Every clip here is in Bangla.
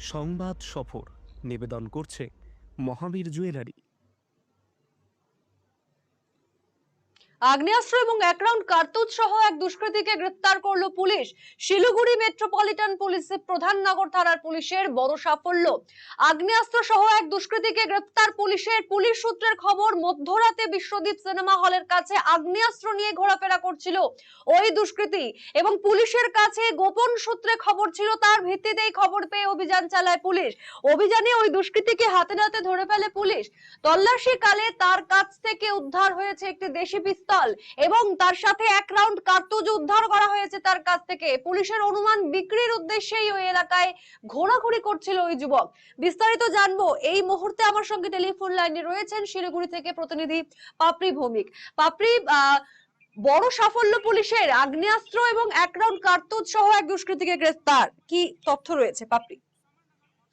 সংবাদ সফর। নিবেদন করছে মহাবীর জুয়েলারি। আগ্নেয়াস্ত্র এবং এক রাউন্ড কার্তুজ সহ এক দুষ্কৃতীকে গ্রেপ্তার করল পুলিশ। শিলিগুড়ি মেট্রোপলিটন পুলিশের প্রধান নগর থানার পুলিশের বড় সাফল্য। আগ্নেয়াস্ত্র সহ এক দুষ্কৃতীকে গ্রেপ্তার পুলিশের পুলিশ সূত্রের খবর, মধ্যরাতে বিশ্বদীপ সিনেমা হলের কাছে আগ্নেয়াস্ত্র নিয়ে ঘোরাফেরা করছিল ওই দুষ্কৃতী এবং পুলিশের কাছে গোপন সূত্রে খবর ছিল তার ভিত্তিতেই খবর পেয়ে অভিযান চালায় পুলিশ। অভিযানে ওই দুষ্কৃতীকে হাতে নাতে ধরে ফেলে পুলিশ। তল্লাশি কালে তার কাছ থেকে উদ্ধার হয়েছে একটি দেশি পিস্তল এবং তার সাথে এক রাউন্ড কার্তুজ উদ্ধার করা হয়েছে তার কাছ থেকে। পুলিশের অনুমান বিক্রির উদ্দেশ্যেই ওই এলাকায় ঘোরাঘুরি করছিল ওই যুবক। বিস্তারিত জানব এই মুহূর্তে আমার সঙ্গে টেলিফোন লাইনে রয়েছেন শিলিগুড়ি থেকে প্রতিনিধি পাপড়ি ভৌমিক। পাপড়ি আহ, বড় সাফল্য পুলিশের আগ্নেয়াস্ত্র এবং এক রাউন্ড কার্তুজ সহ এক দুষ্কৃতীকে গ্রেফতার। কি তথ্য রয়েছে, পাপড়ি?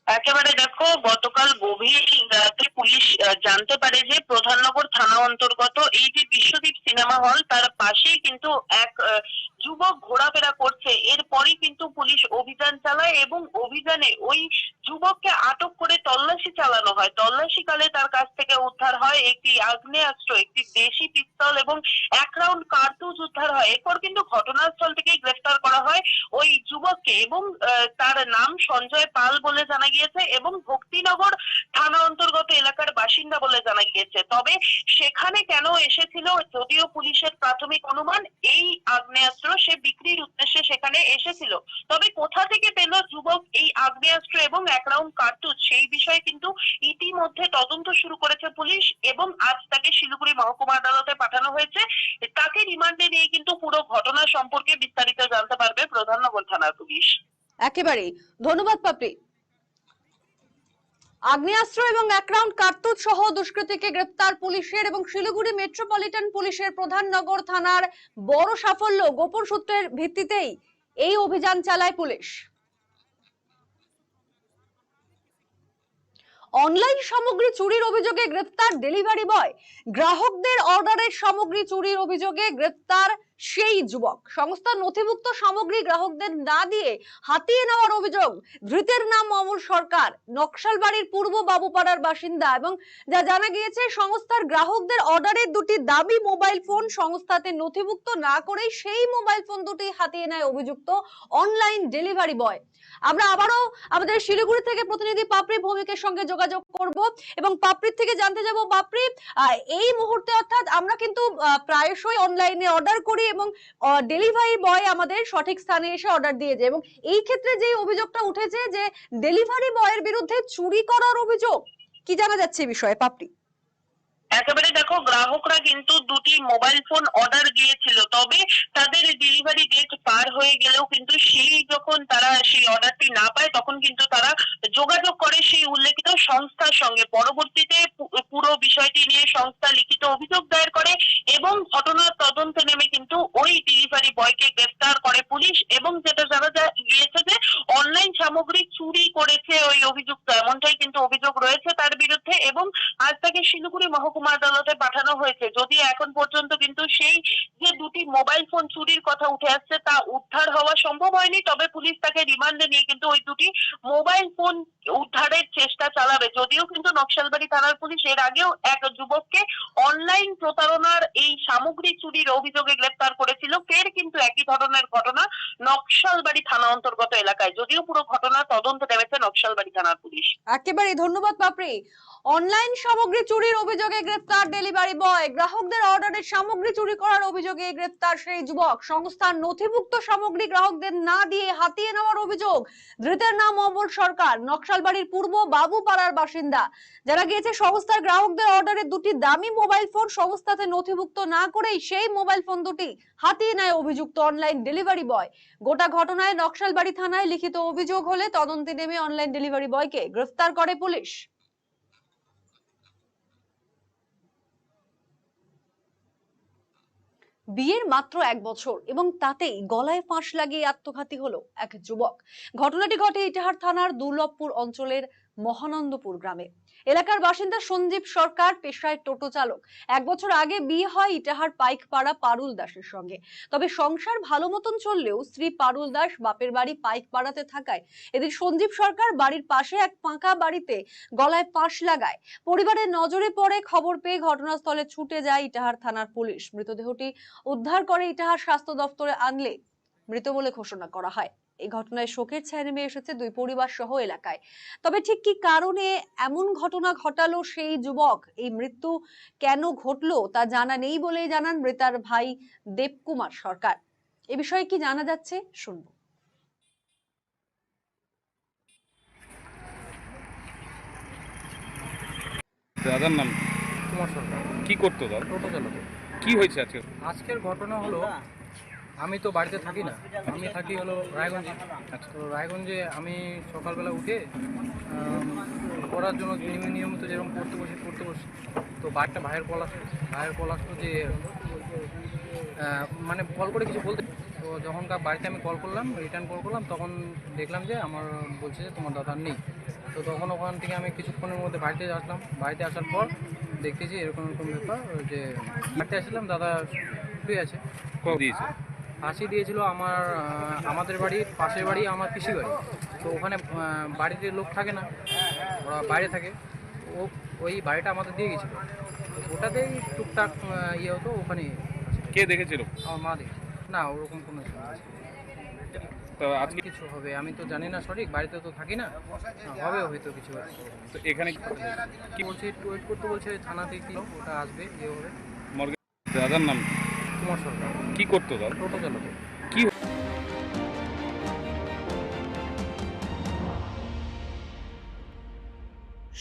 একেবারে দেখো, গতকাল গভীর রাতে পুলিশ জানতে পারে যে প্রধাননগর থানা অন্তর্গত এই যে বিশ্বদীপ সিনেমা হল, তার পাশেই কিন্তু এক যুবক ঘোরাফেরা করছে। এরপরই কিন্তু পুলিশ অভিযান চালায় এবং অভিযানে ওই যুবককে আটক করে তল্লাশি চালানো হয়। তল্লাশিকালে তার কাছ থেকে উদ্ধার হয় একটি আগ্নেয়াস্ত্র, একটি দেশি পিস্তল এবং এক রাউন্ড কার্তুজ উদ্ধার হয়। এরপর কিন্তু ঘটনাস্থল থেকে গ্রেফতার করা হয় ওই যুবককে এবং তার নাম সঞ্জয় পাল বলে জানা গিয়েছে এবং ভক্তিনগর থানা অন্তর্গত এলাকার বাসিন্দা বলে জানা গিয়েছে। তবে সেখানে কেন এসেছিল যদিও পুলিশের প্রাথমিক অনুমান, এই আগ্নেয়াস্ত্র সে বিক্রির উদ্দেশ্যে সেখানে এসেছিল। তবে কোথা থেকে পেল যুবক এই আগ্নেয়াস্ত্র এবং এক রাউন্ড কার্তুজ, সেই বিষয়ে কিন্তু ইতিমধ্যে তদন্ত শুরু করেছে পুলিশ এবং আজ তাকে শিলিগুড়ি মহকুমা আদালতে পাঠানো হয়েছে। তাকে রিমান্ডে নিয়ে কিন্তু পুরো ঘটনা সম্পর্কে বিস্তারিত জানতে পারবে প্রধাননগর থানার পুলিশ। একেবারেই। ধন্যবাদ, পাপড়ি। আগ্নেয়াস্ত্র এবং এক রাউন্ড কার্তুজ সহ দুষ্কৃতীকে গ্রেপ্তার পুলিশের এবং শিলিগুড়ি মেট্রোপলিটন পুলিশের প্রধান নগর থানার বড় সাফল্য গোপন সূত্রের ভিত্তিতেই এই অভিযান চালায় পুলিশ। অনলাইন সামগ্রী চুরির অভিযোগে গ্রেফতার ডেলিভারি বয়। গ্রাহকদের অর্ডারের সামগ্রী চুরির অভিযোগে গ্রেফতার সেই যুবক। সংস্থার নথিভুক্ত সামগ্রী গ্রাহকদের না দিয়ে হাতিয়ে নেওয়ার অভিযোগ ধৃতের নাম অমর সরকার, নকশালবাড়ির পূর্ব বাবুপাড়ার বাসিন্দা এবং যা জানা গিয়েছে, সংস্থার গ্রাহকদের অর্ডারের দুটি দামি মোবাইল ফোন সংস্থাতে নথিভুক্ত না করেই সেই মোবাইল ফোন দুটি হাতিয়ে নেয় অভিযুক্ত অনলাইন ডেলিভারি বয়। আমরা আবারও আমাদের শিলিগুড়ি থেকে প্রতিনিধি পাপড়ি ভৌমিকের সঙ্গে যোগাযোগ করব এবং পাপড়ির থেকে জানতে যাব, পাপড়ি এই মুহূর্তে অর্থাৎ আমরা কিন্তু প্রায়শই অনলাইনে অর্ডার করি এবং ডেলিভারি বয় আমাদের সঠিক স্থানে এসে অর্ডার দিয়ে যায় এবং এই ক্ষেত্রে যে অভিযোগটা উঠেছে যে ডেলিভারি বয়ের বিরুদ্ধে চুরি করার অভিযোগ, কি জানা যাচ্ছে এই বিষয়ে? পাপড়ি। একেবারে দেখো, গ্রাহকরা কিন্তু দুটি মোবাইল ফোন অর্ডার দিয়েছিল। তবে তাদের ডেলিভারি ডেট পার হয়ে গেলেও কিন্তু সেই যখন তারা সেই অর্ডারটি না পায়, তখন কিন্তু তারা যোগাযোগ করে সেই উল্লেখিত সংস্থার সঙ্গে। পরবর্তীতে পুরো বিষয়টি নিয়ে সংস্থা লিখিত অভিযোগ দায়ের করে এবং ঘটনার তদন্তে নেমে কিন্তু ওই ডেলিভারি বয়কে গ্রেফতার করে পুলিশ এবং যেটা জানা গিয়েছে যে অনলাইন সামগ্রী চুরি করেছে ওই অভিযুক্ত। এমনটাই কিন্তু অভিযোগ রয়েছে তার বিরুদ্ধে এবং তাকে শিলিগুড়ি মহকুমা আদালতে পাঠানো হয়েছে। যদিও এখন পর্যন্ত কিন্তু সেই যে দুটি মোবাইল ফোন চুরির কথা উঠে আসছে, তা উদ্ধার হওয়া সম্ভব হয়নি, তবে পুলিশ তাকে রিমান্ডে নিয়ে কিন্তু ওই দুটি মোবাইল ফোন উদ্ধারের চেষ্টা চালাবে। যদিও কিন্তু নকশালবাড়ি থানার পুলিশ এর আগেও এক যুবককে অনলাইন প্রতারণার এই সামগ্রী চুরির অভিযোগে গ্রেপ্তার করেছিল। ফের কিন্তু একই ধরনের ঘটনা নকশালবাড়ি থানা অন্তর্গত এলাকায়। যদিও পুরো ঘটনা তদন্ত নেমেছে নকশালবাড়ি থানার পুলিশ। একেবারে ধন্যবাদ পাপড়ি অনলাইন সামগ্রী চুরির অভিযোগে গ্রেফতার ডেলিভারি বয়। গ্রাহকদের অর্ডারের সামগ্রী চুরি করার অভিযোগে গ্রেফতার সেই যুবক। সংস্থার নথিভুক্ত সামগ্রী গ্রাহকদের না দিয়ে হাতিয়ে নেওয়ার অভিযোগ। ধৃতের নাম অমল সরকার, নকশালবাড়ির পূর্ব বাবুপাড়ার বাসিন্দা। যারা গিয়েছে, সংস্থার গ্রাহকদের অর্ডারের দুটি দামি মোবাইল ফোন সংস্থাতে নথিভুক্ত না করেই সেই মোবাইল ফোন দুটি হাতিয়ে নেয় অভিযুক্ত অনলাইন ডেলিভারি বয়। গোটা ঘটনায় নকশালবাড়ি থানায় লিখিত অভিযোগ হলে তদন্তে নেমে অনলাইন ডেলিভারি বয়কে গ্রেফতার করে পুলিশ। বিয়ের মাত্র এক বছর এবং তাতেই গলায় ফাঁস লাগিয়ে আত্মঘাতী হলো এক যুবক। ঘটনাটি ঘটে ইটাহার থানার দুর্লভপুর অঞ্চলের মহানন্দপুর গ্রামে। এলাকার বাসিন্দা সঞ্জীব সরকার পেশায় টোটো চালক। এক বছর আগে বিয়ে হয় ইটাহার পাইকপাড়া পারুল দাসের সঙ্গে। তবে সংসার ভালো মতন চললেও স্ত্রী পারুল দাস বাপের বাড়ি পাইকপাড়াতে থাকায় এদিন সঞ্জীব সরকার বাড়ির পাশে এক ফাঁকা বাড়িতে গলায় পাশ লাগায়। পরিবারের নজরে পড়ে খবর পেয়ে ঘটনাস্থলে ছুটে যায় ইটাহার থানার পুলিশ। মৃতদেহটি উদ্ধার করে ইটাহার স্বাস্থ্য দপ্তরে আনলে মৃত বলে ঘোষণা করা হয়। এই ঘটনায় শোকের ছায়া নেমে এসেছে দুই পরিবার সহ এলাকায়। তবে ঠিক কি কারণে এমন ঘটনা ঘটালো সেই যুবক? এই মৃত্যু কেন ঘটলো তা জানা নেই বলেই জানান মৃতার ভাই দেবকুমার সরকার। এ বিষয়ে কি জানা যাচ্ছে শুনব। দাদার নাম? কুমার সরকার। কি করতো দাদা? টোটো কি হয়েছে আজকে? আজকের ঘটনা হলো আমি তো বাড়িতে থাকি না। আমি থাকি হলো রায়গঞ্জে। তো রায়গঞ্জে আমি সকালবেলা উঠে পড়ার জন্য নিয়ম- নিয়মিত যেরকম পড়তে বসি পড়তে বসি। তো বাড়িটা ভাইয়ের কল আসলো। ভাইয়ের কল আসলো যে মানে কল করে কিছু বলতে তো যখনকার বাড়িতে আমি কল করলাম রিটার্ন কল করলাম, তখন দেখলাম যে আমার বলছে যে তোমার দাদার নেই। তো তখন ওখান থেকে আমি কিছুক্ষণের মধ্যে বাড়িতে আসলাম। বাড়িতে আসার পর দেখতেছি এরকম এরকম ব্যাপার যে, বাড়িতে আসলাম দাদা শুয়ে আছে। দিয়েছে? ফাঁসি দিয়েছিল আমার আমাদের বাড়ি পাশের বাড়ি আমার পিসি বাড়ি। তো ওখানে বাড়িতে লোক থাকে না ওরা বাইরে থাকে। ও ওই বাড়িটা আমাদের দিয়ে গেছিল। ওটাতেই টুকটাক ইয়ে হতো ওখানে কে দেখেছিল? আমার মা দেখে না ওরকম কোনো। তো আজকে কিছু হবে আমি তো জানি না সঠিক। বাড়িতে তো থাকি না। হবে হয়তো কিছু। তো এখানে কি বলছে একটু ওয়েট করতে বলছে থানাতে কি ওটা আসবে ইয়ে হবে। দাদার নাম কুমার সরকার। কি করতো দল টোটো চালাতো। কি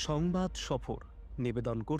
সংবাদ সফর নিবেদন করছে